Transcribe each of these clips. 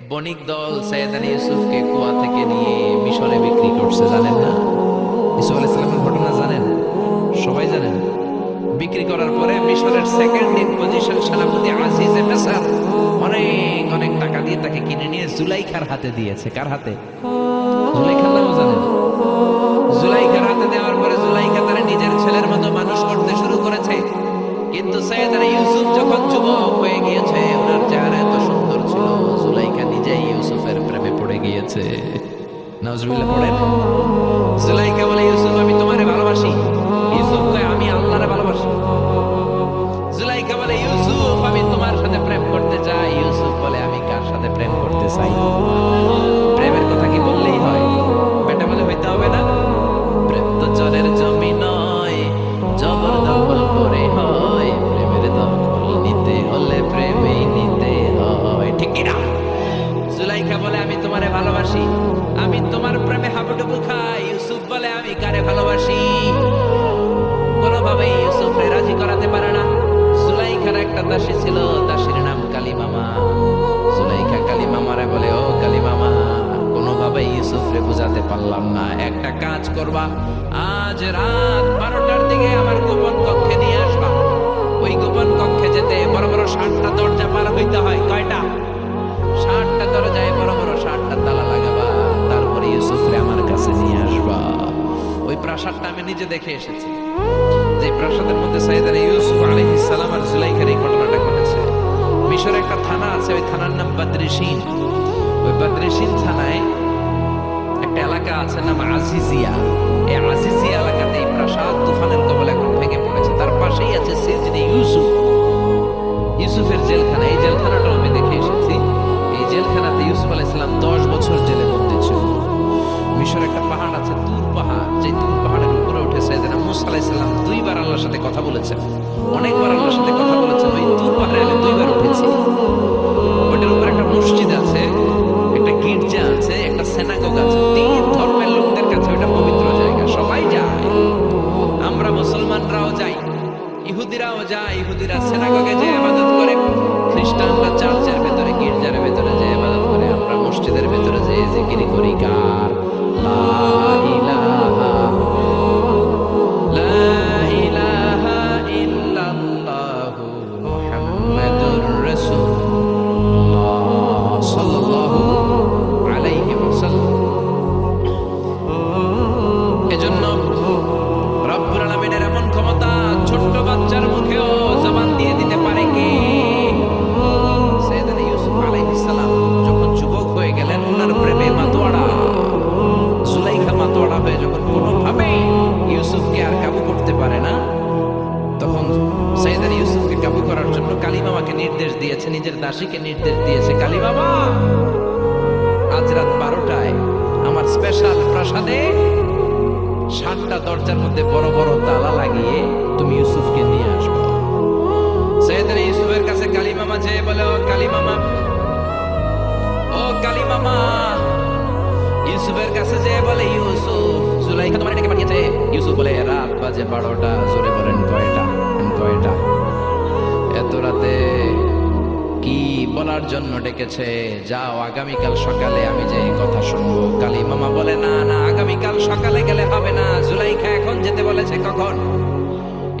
বণিক দল সৈয়দ আলী ইউসুফকে কুয়া থেকে নিয়ে মিশরে বিক্রি করছে, জানেন না? ইসুফ আলাইহিস সালামের ঘটনা জানেন? সবাই জানেন? বিক্রি করার পরে মিশরের সেকেন্ড ইন পজিশন সেনাপতি আজিজে মেসার অনেক অনেক টাকা দিয়ে তাকে কিনে নিয়ে জুলাইখার হাতে দিয়েছে। কার হাতে? জুলাইখার নামও জানেন? নজরুল্লাহ পড়েন কারে ভালোবাসি। কোনোভাবেই ইউসুফরে রাজি করাতে পারে না। জুলাইখার একটা দাসী ছিল, দাসীর নাম কালী মামা জুলাইখা কালী মামারে বলে, ও কালী মামা কোনোভাবেই ইউসুফরে বুঝাতে পারলাম না। একটা কাজ করবা, আজ রাত বারোটার দিকে আমার গোপন কক্ষে নিয়ে আসবা। ওই গোপন কক্ষে যেতে বড় বড় আছে নাম আজিজিয়া। এই আজিজিয়া এলাকাতে এই প্রাসাদ তুফানের কবলে এখন ভেঙে পড়েছে। তার পাশেই আছে সিজনে ইউসুফ। ইউসুফের জেলখানা, এই জেলখানাটাও আমি দেখে এসেছি। এই জেলখানাতে ইউসুফ আলাইসালাম দশ বছর জেলে বন্দী ছিল। মিশর একটা পাহাড় আছে, তুর পাহাড়। যে তুর পাহাড়ের উপরে উঠে সাইয়েদনা মুসা আলাইসাল্লাম দুইবার আল্লাহর সাথে কথা বলেছেন। অনেকবার আল্লাহর সাথে যে স্পেশাল প্রাসাদে সাতটা দরজার মধ্যে বড় বড় তালা লাগিয়ে তুমি ইউসুফকে নিয়ে আসবে। সৈয়দনা ইউসুফের কাছে কালী মামা যেয়ে বলে, ও কালী মামা, ও কালী মামা। ইউসুফের কাছে যেয়ে বলে, ইউসুফ, জুলাইখা তোমার ডেকে পাঠিয়েছে? ইউসুফ বলে, রাত বাজে বারোটা, জোরে বলেন কয়টা কয়টা? এত রাতে কি বলার জন্য ডেকেছে? যাও, আগামীকাল সকালে আমি যে কথা শুনব। কালী মামা বলে, না না, আগামীকাল সকালে গেলে হবে না। জুলাইখা এখন যেতে বলেছে, কখন?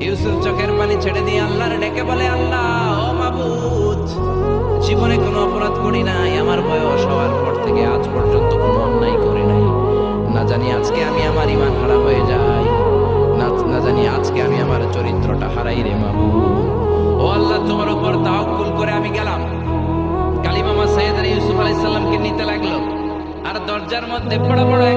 ইউসুফ চোখের পানি ছেড়ে দিয়ে আল্লাহর ডেকে বলে, আল্লাহ, ও মাবুদ, জীবনে কোনো অপরাধ করি আর দরজার মধ্যে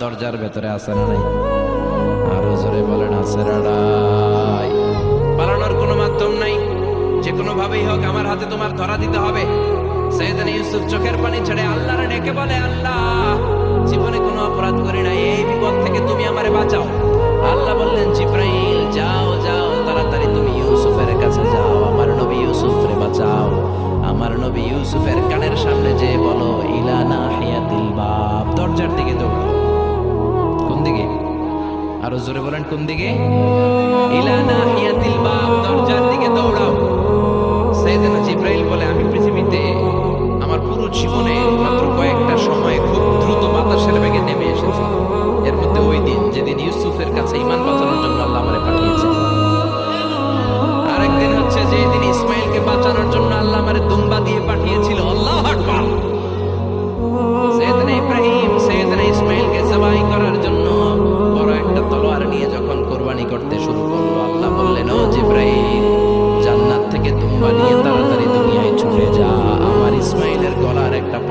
দরজার ভেতরে আছে না নাই? আরও জোরে বলেন, আছে রাড়াই পালানোর কোনো মাধ্যম নাই। যে কোনো ভাবেই হোক আমার হাতে তোমার ধরা দিতে হবে। সৈয়দান ইউসুফ চোখের পানি ছেড়ে আল্লাহর ডেকে বলে, আল্লাহ, জীবনে কোনো অপরাধ করি না এই বিপদ থেকে তুমি আমারে বাঁচাও। আল্লাহ বললেন, জিব্রাইল, যাও যাও, তাড়াতাড়ি তুমি ইউসুফের কাছে যাও। আমার নবী ইউসুফরে বাঁচাও। আমার নবী ইউসুফের কানের সামনে যে বলো, ইলানা আরও জোরে বলেন, কোন দিকে? ইলানা হিয়াতিল বাব, দরজার দিকে দৌড়াও। সাইয়েদনা জিব্রাইল বলে, আমি পৃথিবীতে আমার পুরো জীবনে মাত্র কয়েকটা সময় খুব দ্রুত বাতাসের বেগে নেমে এসেছি। এর মধ্যে ওই দিন যেদিন ইউসুফের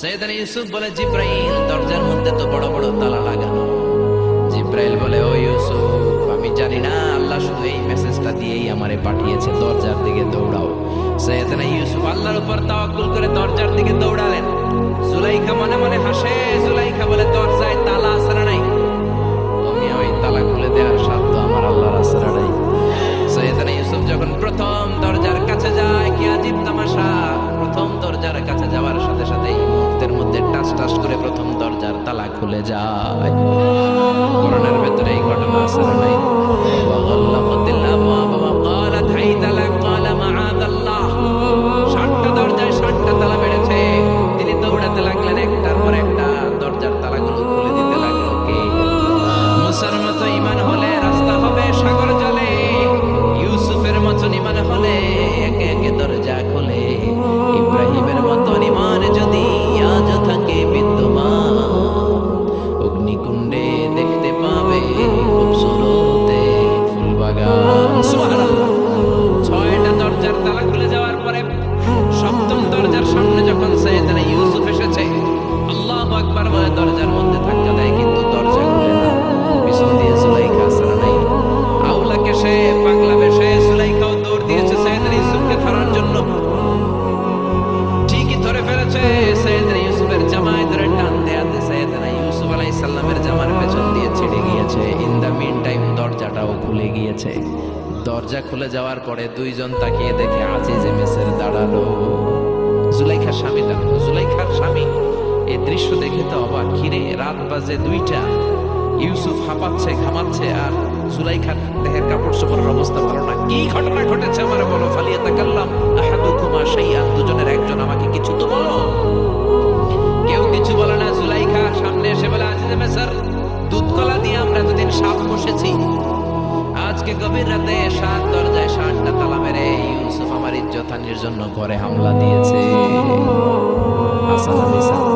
সৈয়দানা ইউসুফ বলে জিব্রাইল, দরজার মধ্যে তো বড় বড় তালা লাগানো। জিব্রাইল বলে, ও ইউসুফ, আমি জানি না, আল্লাহ শুধু এই মেসেজটা দিয়েই আমারে পাঠিয়েছে, দরজার দিকে দৌড়াও। সৈয়দনা ইউসুফ আল্লাহর উপর তাওয়াক্কুল করে দরজার দিকে দৌড়ালেন দুইজন তাকিয়ে দেখে আজিজে মেসের দাঁড়াল। জুলাইখার স্বামী দাঁড়াল জুলাইখার স্বামী এই দৃশ্য দেখে তো অবাক। ঘিরে রাত বাজে দুইটা। ইউসুফ হাঁপাচ্ছে, ঘামাচ্ছে আর জুলাইখার দেহের কাপড় চোপড়ের অবস্থা ভালো না। কি ঘটনা ঘটেছে আমার বলো? ফালিয়া তাকাল্লাম। আহাদুকুমা শাইআন, দুজনের একজন আমাকে কিছু তো বলো। কেউ কিছু বলে না জুলাইখা। সামনে এসে বলে, আজিজে মেসার দুধ কলা দিয়ে আমরা এতদিন সাপ বসেছি আজকে গভীর রাতে জন্য ঘরে হামলা দিয়েছে। হাসান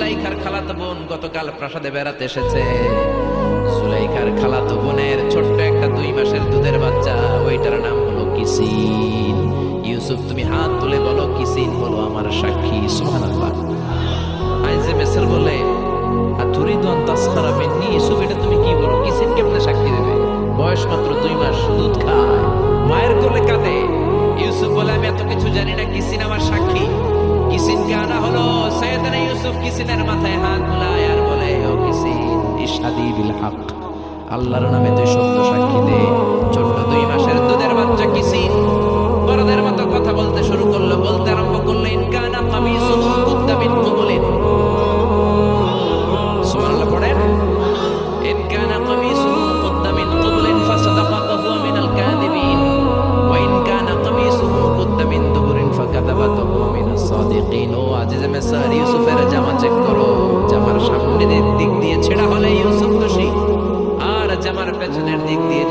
জুলাইখার খালাতো বোন গতকাল প্রাসাদে বেড়াতে এসেছে। জুলাইখার খালাতো বোনের ছোট্ট একটা দুই মাসের দুধের বাচ্চা, ওইটার নাম হলো কিসিন। ইউসুফ, তুমি হাত তুলে বলো কিসিন হলো আমার সাক্ষী, সুবহানাল্লাহ। আল্লাহর নামে তুই সত্য সাক্ষী দে ছোট্ট দুই মাসের দুধের বাচ্চা কিসিন বড়দের মতো কথা বলতে শুরু করল, বলতে আরম্ভ করল ইনকানা জামা চেক করো, জামার সামনে দিক দিয়ে নির্বাচনের দিক দিয়ে